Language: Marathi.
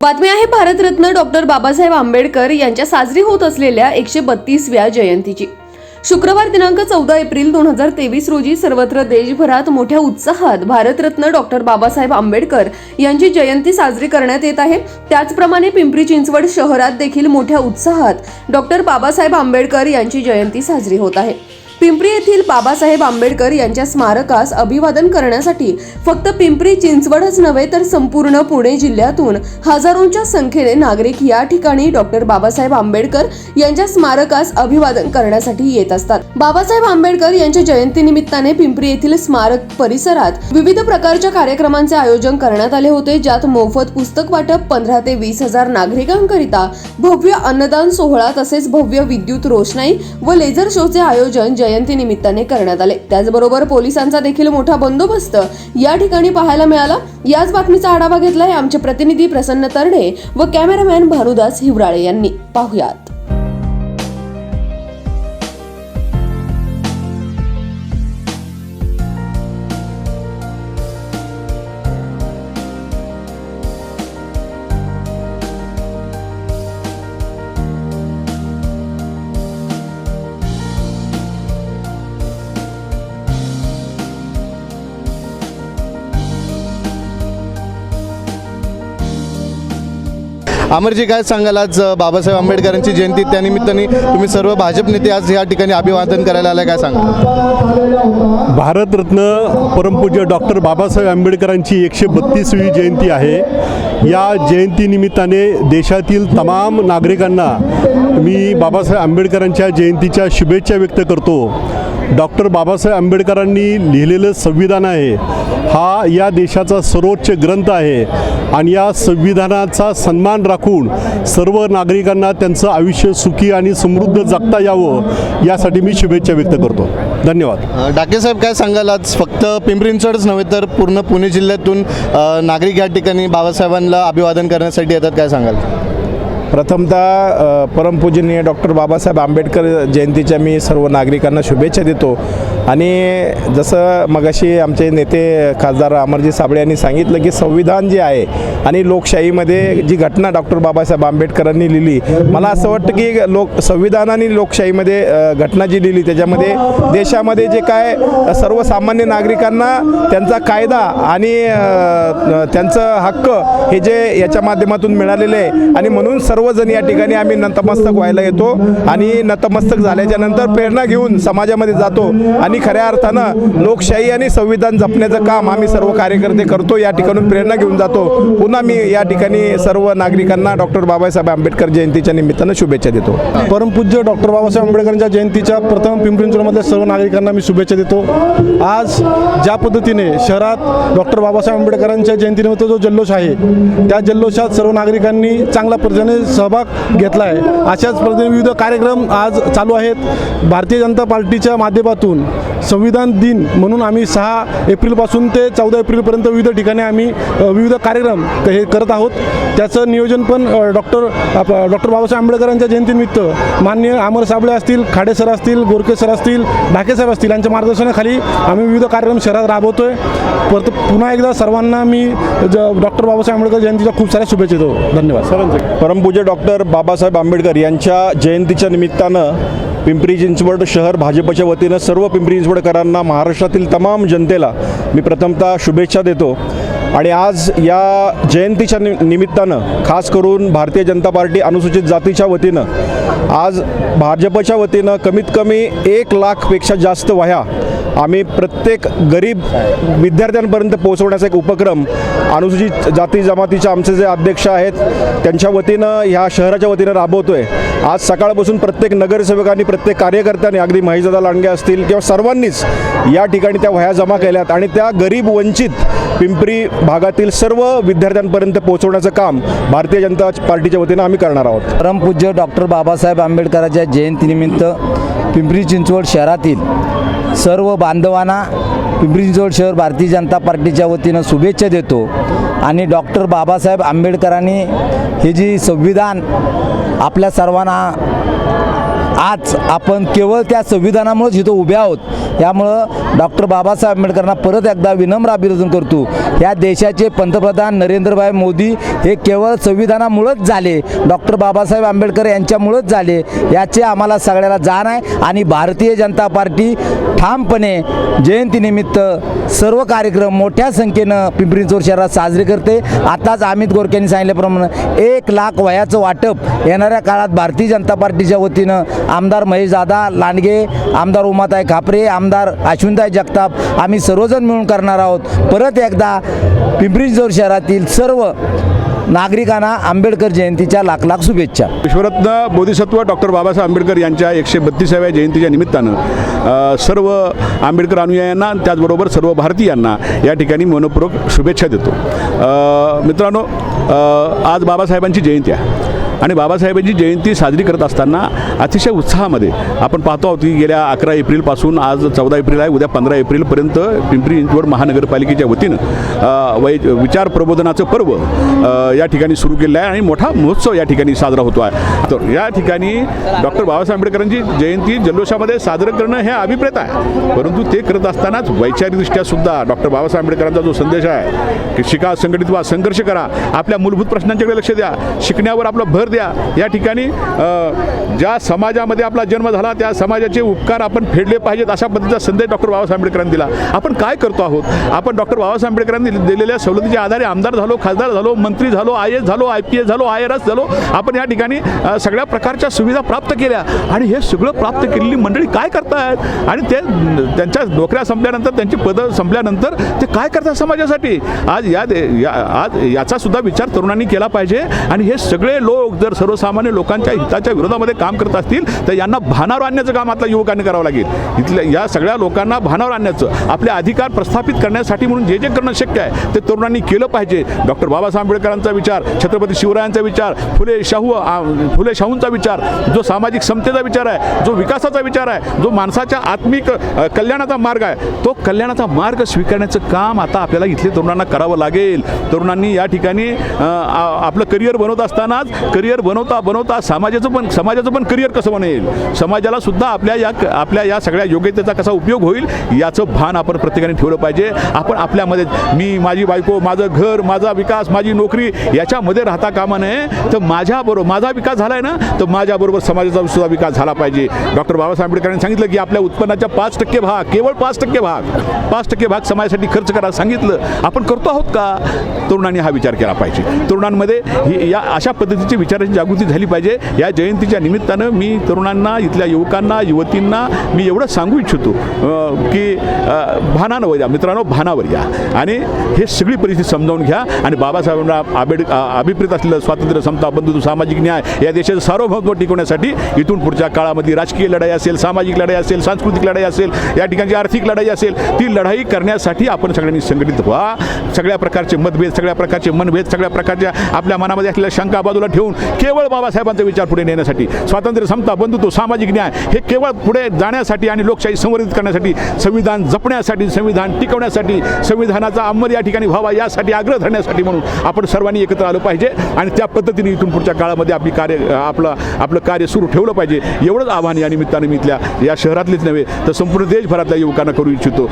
बातमी आहे भारतरत्न डॉक्टर बाबासाहेब आंबेडकर यांच्या साजरी होत असलेल्या एकशे बत्तीसव्या जयंतीची. शुक्रवार दिनांक चौदा एप्रिल दोन हजार तेवीस रोजी सर्वत्र देशभरात मोठ्या उत्साहात भारतरत्न डॉक्टर बाबासाहेब आंबेडकर यांची जयंती साजरी करण्यात येत आहे. त्याचप्रमाणे पिंपरी चिंचवड शहरात देखील मोठ्या उत्साहात डॉक्टर बाबासाहेब आंबेडकर यांची जयंती साजरी होत आहे. पिंपरी येथील बाबासाहेब आंबेडकर यांच्या स्मारकास अभिवादन करण्यासाठी फक्त पिंपरी चिंचवडच नव्हे तर संपूर्ण पुणे जिल्ह्यातून हजारोंच्या संख्येने नागरिक या ठिकाणी डॉक्टर बाबासाहेब आंबेडकर यांच्या स्मारकास अभिवादन करण्यासाठी येत असतात. बाबासाहेब आंबेडकर यांच्या जयंतीनिमित्ताने पिंपरी येथील स्मारक परिसरात विविध प्रकारच्या कार्यक्रमांचे आयोजन करण्यात आले होते ज्यात मोफत पुस्तक वाटप पंधरा ते वीस हजार नागरिकांकरिता भव्य अन्नदान सोहळा तसेच भव्य विद्युत रोषणाई व लेझर शोचे आयोजन जयंती निमित्ताने करण्यात आले. त्याचबरोबर पोलिसांचा देखील मोठा बंदोबस्त या ठिकाणी पाहायला मिळाला. याच बातमीचा आढावा घेतलाय आमचे प्रतिनिधी प्रसन्न तरणे व कॅमेरामॅन भानुदास हिवराळे यांनी. पाहुयात. अमरजी काय सांगाल आज बाबासाहेब आंबेडकरांची जयंती त्यानिमित्ताने तुम्ही सर्व भाजप नेते आज या ठिकाणी अभिवादन करायला आलं काय सांगा भारतरत्न परमपूज्य डॉक्टर बाबासाहेब आंबेडकरांची एकशे बत्तीसवी जयंती आहे. या जयंतीनिमित्ताने देशातील तमाम नागरिकांना मी बाबासाहेब आंबेडकरांच्या जयंतीच्या शुभेच्छा व्यक्त करतो. डॉक्टर बाबासाहेब आंबेडकरांनी लिहिलेलं संविधान आहे. हा या देशाचा सर्वोच्च ग्रंथ आहे आणि या संविधानाचा सन्मान राखून सर्व नागरिकांना त्यांचं आयुष्य सुखी आणि समृद्ध जगता यावं यासाठी मी शुभेच्छा व्यक्त करतो. धन्यवाद. डाके साहेब काय सांगाल आज? फक्त पिंपरी चिंचवडच नव्हे तर पूर्ण पुणे जिल्ह्यातून नागरिक या ठिकाणी बाबासाहेबांना अभिवादन करण्यासाठी येतात काय सांगाल? प्रथमतः परमपूजनीय डॉक्टर बाबासाहेब आंबेडकर जयंतीच्या मी सर्व नागरिकांना शुभेच्छा देतो. आणि जसं मगाशी आमचे नेते खासदार अमरजी साबळे यांनी सांगितलं की संविधान जे आहे आणि लोकशाहीमध्ये जी घटना डॉक्टर बाबासाहेब आंबेडकरांनी लिहिली मला असं वाटतं की लोक संविधान आणि लोकशाहीमध्ये घटना जी लिहिली त्याच्यामध्ये देशामध्ये जे काय सर्वसामान्य नागरिकांना त्यांचा कायदा आणि त्यांचं हक्क हे जे याच्या माध्यमातून मिळालेले आहे. आणि म्हणून सर्वजण या ठिकाणी आम्ही नतमस्तक व्हायला येतो आणि नतमस्तक झाल्याच्यानंतर प्रेरणा घेऊन समाजामध्ये जातो आणि खऱ्या अर्थानं लोकशाही आणि संविधान जपण्याचं काम आम्ही सर्व कार्यकर्ते करतो. या ठिकाणून प्रेरणा घेऊन जातो. पुन्हा मी या ठिकाणी सर्व नागरिकांना डॉक्टर बाबासाहेब आंबेडकर जयंतीच्या निमित्तानं शुभेच्छा देतो. परमपूज्य डॉक्टर बाबासाहेब आंबेडकरांच्या जयंतीच्या प्रथम पिंपरी चिंचवडमधल्या सर्व नागरिकांना मी शुभेच्छा देतो. आज ज्या पद्धतीने शहरात डॉक्टर बाबासाहेब आंबेडकरांच्या जयंतीनिमित्त जो जल्लोष आहे त्या जल्लोषात सर्व नागरिकांनी चांगल्या पद्धतीने सहभाग घेतला आहे अशाच पद्धतीने विविध कार्यक्रम आज चालू आहेत. भारतीय जनता पार्टीच्या माध्यमातून संविधान दिन म्हणून आम्ही सहा एप्रिलपासून ते चौदा एप्रिलपर्यंत विविध ठिकाणी आम्ही विविध कार्यक्रम हे करत आहोत. त्याचं नियोजन पण डॉक्टर डॉक्टर बाबासाहेब आंबेडकरांच्या जयंतीनिमित्त मान्य अमर साबळे असतील खाडे सर असतील गोरके सर असतील ढाकेसाहेब असतील यांच्या मार्गदर्शनाखाली आम्ही विविध कार्यक्रम शहरात राबवतो आहे परत पुन्हा एकदा सर्वांना मी ज- डॉक्टर बाबासाहेब आंबेडकर जयंतीच्या खूप साऱ्या शुभेच्छा देतो. धन्यवाद. सरांचे पूज्य डॉक्टर बाबासाहेब आंबेडकर यांच्या जयंतीच्या निमित्तानं पिंपरी चिंचवड शहर भाजपच्या वतीनं सर्व पिंपरी चिंचवडकरांना महाराष्ट्रातील तमाम जनतेला मी प्रथमतः शुभेच्छा देतो. आणि आज या जयंतीच्या नि निमित्तानं खास करून भारतीय जनता पार्टी अनुसूचित जातीच्या वतीनं आज भाजपच्या वतीनं कमीत कमी एक लाखपेक्षा जास्त वह्या आम्ही प्रत्येक गरीब विद्यार्थ्यांपर्यंत पोहोचवण्याचा एक उपक्रम अनुसूचित जाती जमातीचे आमचे जे अध्यक्ष आहेत त्यांच्या वतीनं ह्या शहराच्या वतीनं राबवतोय. आज सकाळपासून प्रत्येक नगरसेवकांनी प्रत्येक कार्यकर्त्यांनी अगदी महेशदादा लांडगे असतील किंवा सर्वांनीच या ठिकाणी त्या वह्या जमा केल्यात आणि त्या गरीब वंचित पिंपरी भागातील सर्व विद्यार्थ्यांपर्यंत पोहोचवण्याचं काम भारतीय जनता पार्टीच्या वतीनं आम्ही करणार आहोत. परमपूज्य डॉक्टर बाबासाहेब आंबेडकरांच्या जयंतीनिमित्त पिंपरी चिंचवड शहरातील सर्व बांधवांना पिंपरी चिंचवड शहर भारतीय जनता पार्टीच्या वतीनं शुभेच्छा देतो. आणि डॉक्टर बाबासाहेब आंबेडकरांनी हे जी संविधान आपल्या सर्वांना आज आपण केवळ त्या संविधानामुळेच इथं उभे आहोत. यामुळं डॉक्टर बाबासाहेब आंबेडकरांना परत एकदा विनम्र अभिनंदन करतो. या देशाचे पंतप्रधान नरेंद्रभाई मोदी हे केवळ संविधानामुळंच झाले. डॉक्टर बाबासाहेब आंबेडकर यांच्यामुळंच झाले. याचे आम्हाला सगळ्याला जाण आहे आणि भारतीय जनता पार्टी ठामपणे जयंतीनिमित्त सर्व कार्यक्रम मोठ्या संख्येनं पिंपरी चिंचवड शहरात साजरे करते. आताच अमित गोरख्यांनी सांगितल्याप्रमाणे एक लाख वयाचं वाटप येणाऱ्या काळात भारतीय जनता पार्टीच्या वतीनं आमदार महेशदादा लांडगे आमदार उमाताई खापरे आमदार अश्विनताई जगताप आम्ही सर्वजण मिळून करणार आहोत. परत एकदा पिंपरी चिंचवड शहरातील सर्व नागरिकांना आंबेडकर जयंतीच्या लाख लाख शुभेच्छा. विश्वरत्न बोधिसत्व डॉक्टर बाबासाहेब आंबेडकर यांच्या एकशे बत्तीसाव्या जयंतीच्या निमित्तानं सर्व आंबेडकर अनुयायांना त्याचबरोबर सर्व भारतीयांना या ठिकाणी मनपूर्वक शुभेच्छा देतो. मित्रांनो आज बाबासाहेबांची जयंती आहे. आणि बाबासाहेबांची जयंती साजरी करत असताना अतिशय उत्साहामध्ये आपण पाहतो आहोत की गेल्या अकरा एप्रिलपासून आज चौदा एप्रिल आहे उद्या पंधरा एप्रिलपर्यंत पिंपरी चिंचवड महानगरपालिकेच्या वतीनं वै विचार प्रबोधनाचं पर्व या ठिकाणी सुरू केलं आहे आणि मोठा महोत्सव या ठिकाणी साजरा होतो आहे. तर या ठिकाणी डॉक्टर बाबासाहेब आंबेडकरांची जयंती जल्लोषामध्ये साजरं करणं हे अभिप्रेत आहे. परंतु ते करत असतानाच वैचारिकदृष्ट्या सुद्धा डॉक्टर बाबासाहेब आंबेडकरांचा जो संदेश आहे की शिका संघटित व्हा संघर्ष करा आपल्या मूलभूत प्रश्नांच्याकडे लक्ष द्या शिकण्यावर आपला भर द्या. या ठिकाणी ज्या समाजामध्ये आपला जन्म झाला त्या समाजाचे उपकार आपण फेडले पाहिजेत अशा पद्धतीचा संदेश डॉक्टर बाबासाहेब आंबेडकरांनी दिला. आपण काय करतो आहोत? आपण डॉक्टर बाबासाहेब आंबेडकरांनी दिलेल्या सवलतीच्या आधारे आमदार झालो खासदार झालो मंत्री झालो आय एस झालो आय पी एस झालो आय आर एस झालो. आपण या ठिकाणी सगळ्या प्रकारच्या सुविधा प्राप्त केल्या. आणि हे सगळं प्राप्त केलेली मंडळी काय करतायत? आणि ते त्यांच्या नोकऱ्या संपल्यानंतर त्यांची पदं संपल्यानंतर ते काय करतात समाजासाठी? आज या दे या आज याचा सुद्धा विचार तरुणांनी केला पाहिजे. आणि हे सगळे लोक जर सर्वसामान्य लोकांच्या हिताच्या विरोधामध्ये काम करत असतील तर यांना भानावर आणण्याचं काम आता युवकांनी करावं लागेल. इथल्या या सगळ्या लोकांना भानावर आणण्याचं आपले अधिकार प्रस्थापित करण्यासाठी म्हणून जे जे करणं शक्य आहे ते तरुणांनी केलं पाहिजे. डॉक्टर बाबासाहेब आंबेडकरांचा विचार छत्रपती शिवरायांचा विचार फुले शाहू फुले शाहूंचा विचार जो सामाजिक समतेचा विचार आहे जो विकासाचा विचार आहे जो माणसाच्या आत्मिक कल्याणाचा मार्ग आहे तो कल्याणाचा मार्ग स्वीकारण्याचं काम आता आपल्याला इथले तरुणांना करावं लागेल. तरुणांनी या ठिकाणी आपलं करिअर बनवत असतानाच करिअर बनवता बनवता समाजाचं पण समाजाचं पण करिअर कसं बनेल? समाजाला सुद्धा आपल्या या आपल्या या सगळ्या योग्यतेचा कसा उपयोग होईल याचं भान आपण प्रत्येकाने ठेवलं पाहिजे. आपण आपल्यामध्ये मी माझी बायको माझं घर माझा विकास माझी नोकरी याच्यामध्ये राहता कामा नये. तर माझ्याबरोबर माझा विकास झाला आहे ना तर माझ्याबरोबर समाजाचा सुद्धा विकास झाला पाहिजे. डॉक्टर बाबासाहेब आंबेडकरांनी सांगितलं की आपल्या उत्पन्नाच्या पाच टक्के भाग केवळ पाच टक्के भाग पाच टक्के भाग समाजासाठी खर्च करा सांगितलं. आपण करतो आहोत का? तरुणांनी हा विचार केला पाहिजे. तरुणांमध्ये या अशा पद्धतीचे विचार विचाराची जागृती झाली पाहिजे. या जयंतीच्या निमित्तानं मी तरुणांना इथल्या युवकांना युवतींना मी एवढं सांगू इच्छितो की अं, भानावर या मित्रांनो भानावर या. आणि हे सगळी परिस्थिती समजावून घ्या. आणि बाबासाहेबांना आबेड अभिप्रेत असलेलं स्वातंत्र्य समता बंधुत्व सामाजिक न्याय या देशाचं सार्वभौमत्व टिकवण्यासाठी इथून पुढच्या काळामध्ये राजकीय लढाई असेल सामाजिक लढाई असेल सांस्कृतिक लढाई असेल या ठिकाणची आर्थिक लढाई असेल ती लढाई करण्यासाठी आपण सगळ्यांनी संघटित व्हा. सगळ्या प्रकारचे मतभेद सगळ्या प्रकारचे मनभेद सगळ्या प्रकारच्या आपल्या मनामध्ये असलेल्या शंका बाजूला ठेवून केवळ बाबासाहेबांचा विचार पुढे नेण्यासाठी. स्वातंत्र्य समता बंधुत्व सामाजिक न्याय हे केवळ पुढे जाण्यासाठी आणि लोकशाही संवर्धित करण्यासाठी संविधान जपण्यासाठी संविधान टिकवण्यासाठी संविधानाचा अंमल या ठिकाणी व्हावा यासाठी आग्रह धरण्यासाठी म्हणून आपण सर्वांनी एकत्र आलं पाहिजे आणि त्या पद्धतीने इथून पुढच्या काळामध्ये आपली कार्य आपलं आपलं कार्य सुरू ठेवलं पाहिजे. एवढंच आव्हान या निमित्ताने मी इथल्या या शहरातलीच नव्हे तर संपूर्ण देशभरातल्या युवकांना करू इच्छितो.